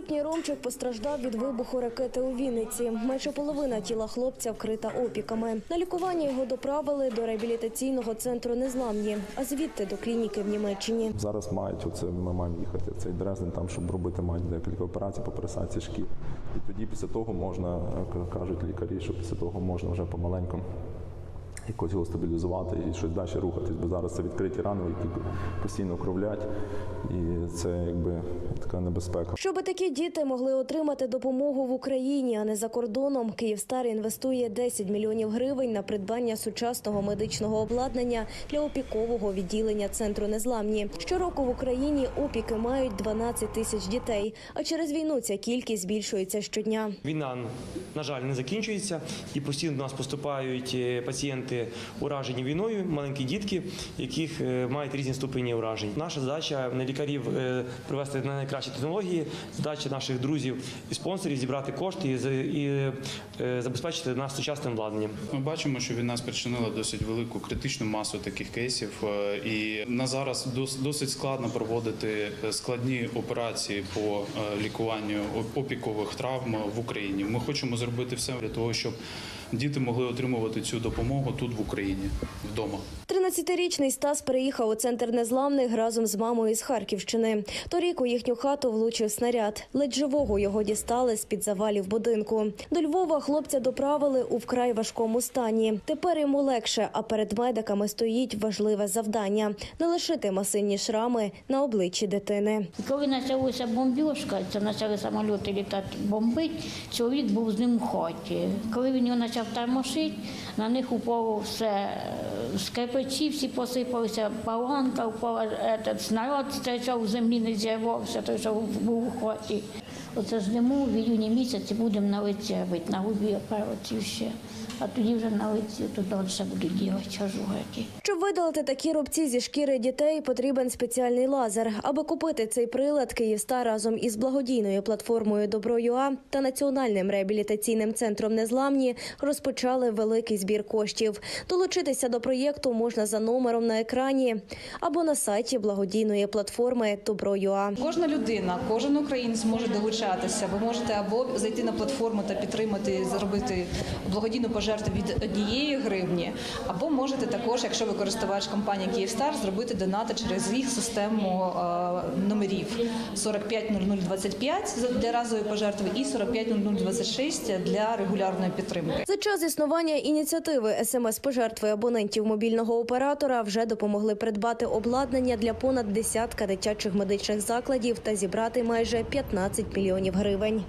липні Ромчик постраждав від вибуху ракети у Вінниці. Майже половина тіла хлопця вкрита опіками. На лікування його доправили до реабілітаційного центру Незламні, а звідти до клініки в Німеччині. Зараз мають оце. Ми маємо їхати в цей Дрезден, там щоб робити мають декілька операцій по пересадці шкір. І тоді після того можна е, кажуть лікарі, що після того можна вже помаленьку якось його стабілізувати і щось далі рухатись. Бо зараз це відкриті рани, які постійно кровлять, і це якби така небезпека. Щоби такі діти могли отримати допомогу в Україні, а не за кордоном, Київстар інвестує 10 мільйонів гривень на придбання сучасного медичного обладнання для опікового відділення центру Незламні. Щороку в Україні опіки мають 12 тисяч дітей, а через війну ця кількість збільшується щодня. Війна, на жаль, не закінчується, і постійно до нас поступають е, пацієнти уражені війною, маленькі дітки, яких е, мають різні ступені уражень. Наша задача не лікарів е, привести на найкращі технології. Задача наших друзів і спонсорів зібрати кошти і, е, забезпечити нас сучасним обладнанням. Ми бачимо, що війна спричинила досить велику критичну масу таких кейсів, і на зараз дос- досить складно проводити складні операції по лікуванню опікових травм в Україні. Ми хочемо зробити все для того, щоб діти могли отримувати цю допомогу тут в Україні вдома. 13-річний Стас переїхав у центр незламних разом з мамою з Харківщини. Торік у їхню хату влучив снаряд. Ледь живого його дістали з під завалів будинку. До Львова хлопця доправили у вкрай важкому стані. Тепер йому легше, а перед медиками стоїть важливе завдання не лишити масивні шрами на обличчі дитини. Коли почалася бомбіжка, це почали самоліти літати бомбить, чоловік був з ним в хаті. Коли він його почав тормошити, на них упало все е, кирпичі, всі посипалися, паланка впала, этот, снаряд стирчав в землі, не зірвався, той, що був у хаті. Оце зиму, в іюні місяці будемо на лиці робити, на губі операцію ще. А тоді вже на лиці тут далі будуть ділати ожоги. Щоб видалити такі рубці зі шкіри дітей, потрібен спеціальний лазер. Аби купити цей прилад, Київстар разом із благодійною платформою Добро.ЮА та національним реабілітаційним центром Незламні розпочали великий збір коштів. Долучитися до проєкту можна за номером на екрані або на сайті благодійної платформи Добро.ЮА. Кожна людина, кожен українець може долучатися. Ви можете або зайти на платформу та підтримати, зробити благодійну пожертву від однієї гривні, або можете також, якщо ви користувач компанії Київстар, зробити донати через їх систему е, номерів 450025 для разової пожертви і 450026 для регулярної підтримки. За час існування ініціативи СМС-пожертви абонентів мобільного оператора вже допомогли придбати обладнання для понад десятка дитячих медичних закладів та зібрати майже 15 мільйонів гривень.